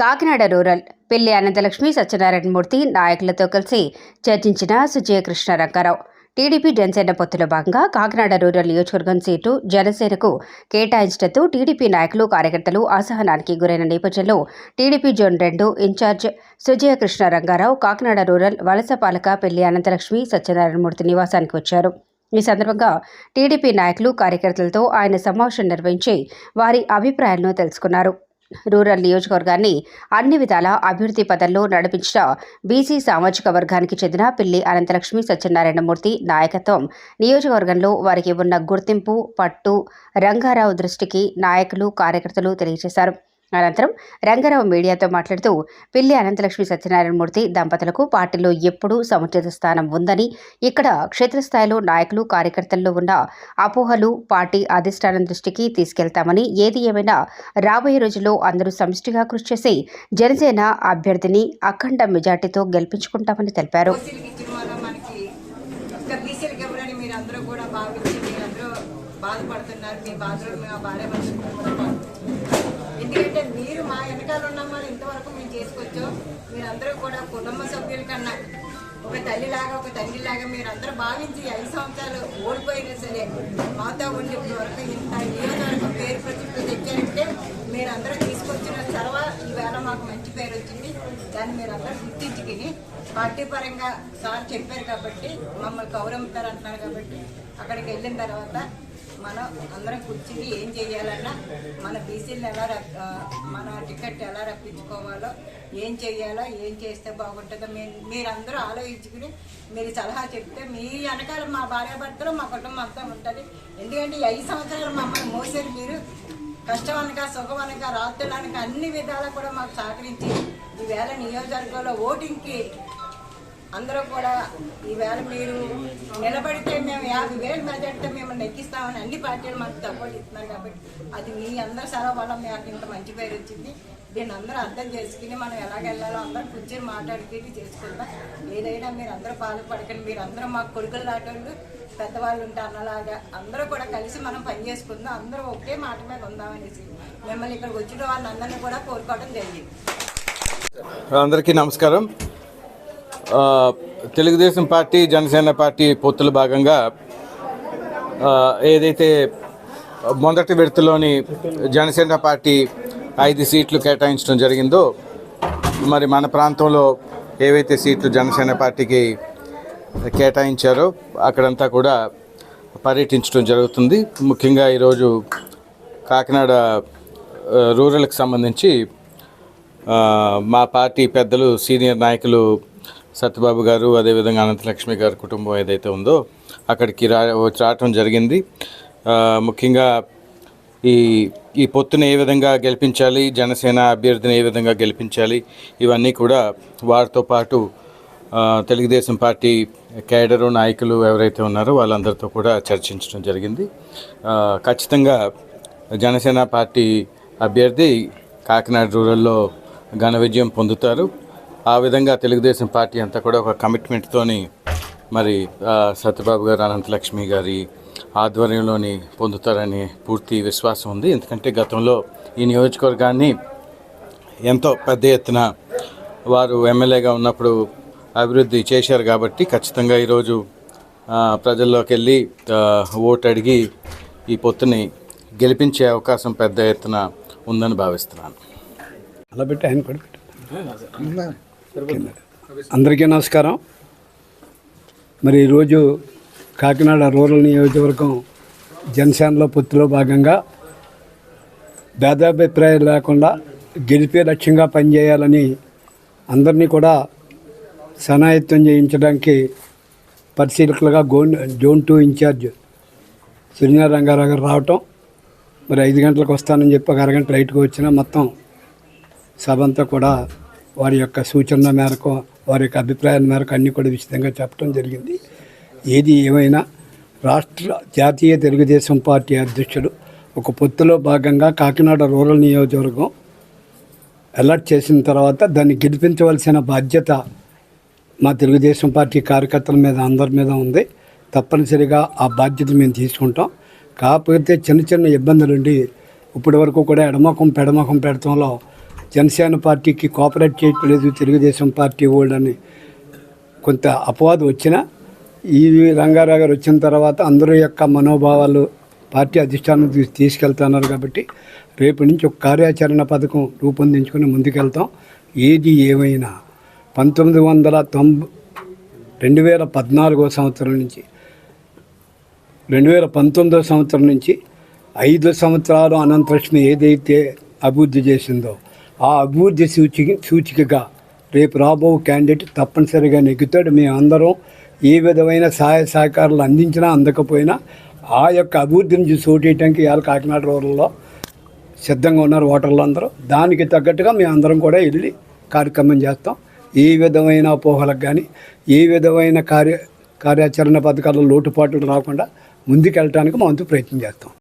Kakinada rural పెళ్ళి అనంతలక్ష్మి సత్యనారాయణమూర్తి నాయకులతో కలిసి చర్చించిన సుజయ కృష్ణ రంగారావు. టీడీపీ జనసేన పొత్తులో భాగంగా కాకినాడ రూరల్ నియోజకవర్గం సీటు జనసేనకు కేటాయించడంతో టీడీపీ నాయకులు కార్యకర్తలు అసహనానికి గురైన నేపథ్యంలో టీడీపీ జోన్ రెండు ఇన్ఛార్జ్ సుజయ కృష్ణ రంగారావు కాకినాడ రూరల్ వలసపాలక పెళ్ళి అనంతలక్ష్మి సత్యనారాయణమూర్తి నివాసానికి వచ్చారు. ఈ సందర్భంగా టీడీపీ నాయకులు కార్యకర్తలతో ఆయన సమావేశం నిర్వహించి వారి అభిప్రాయాలను తెలుసుకున్నారు. రూరల్ నియోజకవర్గాన్ని అన్ని విధాల అభివృద్ధి పదంలో నడిపించిన బీసీ సామాజిక వర్గానికి చెందిన పిల్లి అనంతలక్ష్మి సత్యనారాయణమూర్తి నాయకత్వం. నియోజకవర్గంలో వారికి ఉన్న గుర్తింపు పట్టు రంగారావు దృష్టికి నాయకులు కార్యకర్తలు తెలియజేశారు. అనంతరం రంగారావు మీడియాతో మాట్లాడుతూ పిల్లి అనంతలక్ష్మి సత్యనారాయణమూర్తి దంపతులకు పార్టీలో ఎప్పుడూ సముచిత స్థానం ఉందని ఇక్కడ క్షేత్రస్థాయిలో నాయకులు కార్యకర్తల్లో ఉన్న అపోహలు పార్టీ అధిష్టానం దృష్టికి తీసుకెళ్తామని ఏది ఏమైనా రాబోయే రోజుల్లో అందరూ సమిష్టిగా కృషి చేసి జనసేన అభ్యర్థిని అఖండ మెజార్టీతో గెలిపించుకుంటామని తెలిపారు. కూడా బాధపడుతున్నారు మీ బాధలు భార్య ఏంటంటే మీరు మా వెనకాల ఉన్నామని ఇంతవరకు మేము చేసుకొచ్చాం. మీరందరూ కూడా కుటుంబ సభ్యుల కన్నా ఒక తల్లిలాగా ఒక తండ్రిలాగా మీరందరూ భావించి ఐదు సంవత్సరాలు ఓడిపోయినా సరే మాతో ఉండి ఇప్పటి వరకు ఇంత నియోజకవర్గం పేరు ప్రతిష్ట తెచ్చారంటే మీరందరూ తీసుకొచ్చిన చొరవ ఈవేళ మాకు మంచి పేరు వచ్చింది. దాన్ని మీరందరూ గుర్తించుకుని పార్టీ పరంగా సార్ చెప్పారు కాబట్టి మమ్మల్ని గౌరవిస్తారు అంటున్నారు కాబట్టి అక్కడికి వెళ్ళిన తర్వాత మనం అందరం కూర్చుని ఏం చేయాలన్నా మన బీసీలు ఎలా మన టికెట్ ఎలా రప్పించుకోవాలో ఏం చేయాలో ఏం చేస్తే బాగుంటుందో మీ మీరందరూ ఆలోచించుకుని మీరు సలహా చెప్తే మీ వెనకాల మా భార్యాభర్తలు మా కుటుంబం అంతా ఉంటుంది. ఎందుకంటే ఐదు సంవత్సరాలు మమ్మల్ని మోసారు మీరు. కష్టం అనక సుఖం అనక రాత్రులు అనక అన్ని విధాలా కూడా మాకు సహకరించి ఈవేళ నియోజకవర్గంలో ఓటింగ్కి అందరూ కూడా ఈవేళ మీరు నిలబడితే మేము యాభై వేలు మెజార్టీతో మిమ్మల్ని ఎక్కిస్తామని అన్ని పార్టీలు మాకు సపోర్ట్ ఇస్తున్నారు కాబట్టి అది మీ అందరి సెలవు వల్ల మాకు ఇంత మంచి పేరు వచ్చింది. దీన్ని అందరూ అర్థం చేసుకుని మనం ఎలాగ వెళ్ళాలో అందరూ కూర్చొని మాట్లాడుకుని చేసుకుందాం. ఏదైనా మీరు అందరూ బాధపడకండి మీరు అందరూ మాకు కొడుకులు లాంటి పెద్దవాళ్ళు ఉంటారు అన్నలాగా అందరూ కూడా కలిసి మనం పని చేసుకుందాం. అందరూ ఒకే మాట మీద ఉందామనేసి మిమ్మల్ని ఇక్కడికి వచ్చిన వాళ్ళందరినీ కూడా కోరుకోవడం జరిగింది. అందరికీ నమస్కారం. తెలుగుదేశం పార్టీ జనసేన పార్టీ పొత్తుల భాగంగా ఏదైతే మొదటి విడతలోని జనసేన పార్టీ ఐదు సీట్లు కేటాయించడం జరిగిందో మరి మన ప్రాంతంలో ఏవైతే సీట్లు జనసేన పార్టీకి కేటాయించారో అక్కడంతా కూడా పర్యటించడం జరుగుతుంది. ముఖ్యంగా ఈరోజు కాకినాడ రూరల్కి సంబంధించి మా పార్టీ పెద్దలు సీనియర్ నాయకులు సత్యబాబు గారు అదేవిధంగా అనంతలక్ష్మి గారి కుటుంబం ఏదైతే ఉందో అక్కడికి రా రావటం జరిగింది. ముఖ్యంగా ఈ ఈ పొత్తుని ఏ విధంగా గెలిపించాలి జనసేన అభ్యర్థిని ఏ విధంగా గెలిపించాలి ఇవన్నీ కూడా వారితో పాటు తెలుగుదేశం పార్టీ కేడరు నాయకులు ఎవరైతే ఉన్నారో వాళ్ళందరితో కూడా చర్చించడం జరిగింది. ఖచ్చితంగా జనసేన పార్టీ అభ్యర్థి కాకినాడ రూరల్లో ఘన విజయం పొందుతారు. ఆ విధంగా తెలుగుదేశం పార్టీ అంతా కూడా ఒక కమిట్మెంట్తోని మరి సత్యబాబు గారు అనంతలక్ష్మి గారి ఆధ్వర్యంలోని పొందుతారని పూర్తి విశ్వాసం ఉంది. ఎందుకంటే గతంలో ఈ నియోజకవర్గాన్ని ఎంతో పెద్ద ఎత్తున వారు ఎమ్మెల్యేగా ఉన్నప్పుడు అభివృద్ధి చేశారు కాబట్టి ఖచ్చితంగా ఈరోజు ప్రజల్లోకి వెళ్ళి ఓటు అడిగి ఈ పొత్తుని గెలిపించే అవకాశం పెద్ద ఎత్తున ఉందని భావిస్తున్నాను. అలా పెట్టి ఆయన. అందరికీ నమస్కారం. మరి ఈరోజు కాకినాడ రూరల్ నియోజకవర్గం జనసేనలో పొత్తులో భాగంగా భేదాభిప్రాయాలు లేకుండా గెలిపే లక్ష్యంగా పనిచేయాలని అందరినీ కూడా సనాయత్వం చేయించడానికి పరిశీలకులుగా gonna zone two incharge Sunila Rangarao garu రావటం. మరి ఐదు గంటలకు వస్తానని చెప్పి ఒక అరగంట లైట్గా వచ్చినా మొత్తం సభ అంతా కూడా వారి యొక్క సూచనల మేరకు వారి యొక్క అభిప్రాయాల మేరకు అన్నీ కూడా విశదంగా చెప్పడం జరిగింది. ఏది ఏమైనా రాష్ట్ర జాతీయ తెలుగుదేశం పార్టీ అధ్యక్షుడు ఒక పొత్తులో భాగంగా కాకినాడ రూరల్ నియోజకవర్గం అలర్ట్ చేసిన తర్వాత దాన్ని గెలిపించవలసిన బాధ్యత మా తెలుగుదేశం పార్టీ కార్యకర్తల మీద అందరి మీద ఉంది. తప్పనిసరిగా ఆ బాధ్యత మేము తీసుకుంటాం. కాకపోతే చిన్న చిన్న ఇబ్బందులుండి ఇప్పటి వరకు కూడా ఎడమకం పెడమకం పెడతంలో జనసేన పార్టీకి కోఆపరేట్ చేయట్లేదు తెలుగుదేశం పార్టీ వాళ్ళు అని కొంత అపవాదు వచ్చినా ఈ రంగారావు గారు వచ్చిన తర్వాత అందరి యొక్క మనోభావాలు పార్టీ అధిష్టానం తీసుకెళ్తున్నారు కాబట్టి రేపు నుంచి ఒక కార్యాచరణ పథకం రూపొందించుకొని ముందుకెళ్తాం. ఏది ఏమైనా పంతొమ్మిది వందల తొంభై రెండు వేల పద్నాలుగో సంవత్సరం నుంచి రెండు వేల పంతొమ్మిదో సంవత్సరం నుంచి ఐదు సంవత్సరాలు అనంతరక్ష్మి ఏదైతే అభివృద్ధి చేసిందో ఆ అభివృద్ధి సూచిక సూచికగా రేపు రాబో క్యాండిడేట్ తప్పనిసరిగా నెగ్గుతాడు. మేమందరం ఏ విధమైన సహాయ సహకారాలు అందించినా అందకపోయినా ఆ యొక్క అభివృద్ధిని చూసి ఓటేయటానికి ఇవాళ కాకినాడ రూరల్లో సిద్ధంగా ఉన్నారు ఓటర్లు అందరూ. దానికి తగ్గట్టుగా మేము అందరం కూడా వెళ్ళి కార్యక్రమం చేస్తాం. ఏ విధమైన అపోహలకు కానీ ఏ విధమైన కార్య కార్యాచరణ పథకాల్లో లోటుపాట్లు రాకుండా ముందుకెళ్ళటానికి మా వంతు ప్రయత్నం చేస్తాం.